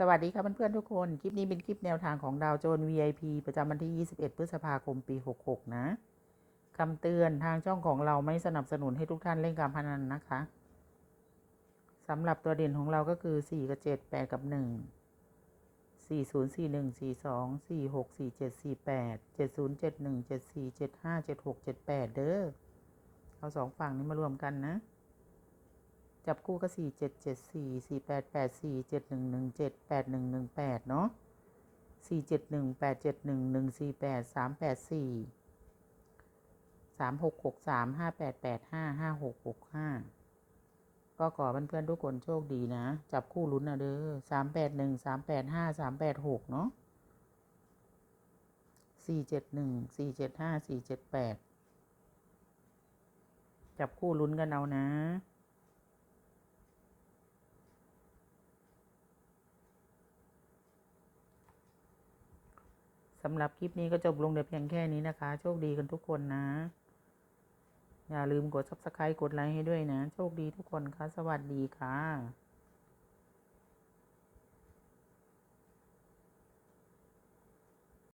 สวัสดีครับเพื่อนๆทุกคน คลิปนี้เป็นคลิปแนวทางของดาวโจน VIP ประจำวันที่ 21 พฤษภาคมปี 66 นะคำเตือนทางช่องของเราไม่สนับสนุนให้ทุกท่านเล่นการพนันนะคะสำหรับตัวเด่นของเราก็คือ 4 กับ 7 8 กับ 1 4 0 4 1 4 2 4 6 4 7 4 8 7 0 7 1 7 4 7 5 7 6 7 8 เด้อเอาสองฝั่งนี้มารวมกันนะ จับคู่ก็สี่เจ็ดเจ็ดสี่สี่แปดแปดสี่เจ็ดหนึ่งหนึ่งเจ็ดแปดหนึ่งหนึ่งแปดเนาะสี่เจ็ดหนึ่งแปดเจ็ดหนึ่งหนึ่งสี่แปดสามแปดสี่สามหกหกสามห้าแปดแปดห้าห้าหกหกห้าก็ขอเพื่อนๆทุกคนโชคดีนะ จับคู่ลุ้นนะเด้อสามแปดหนึ่งสามแปดห้าสามแปดหกเนาะสี่เจ็ดหนึ่งสี่เจ็ดห้าสี่เจ็ดแปดจับคู่ลุ้นกันเอานะ สำหรับคลิปนี้ก็จบลงแต่เพียงแค่นี้นะคะ โชคดีกันทุกคนนะ อย่าลืมกด subscribe กดไลค์ให้ด้วยนะ โชคดีทุกคนค่ะ สวัสดีค่ะ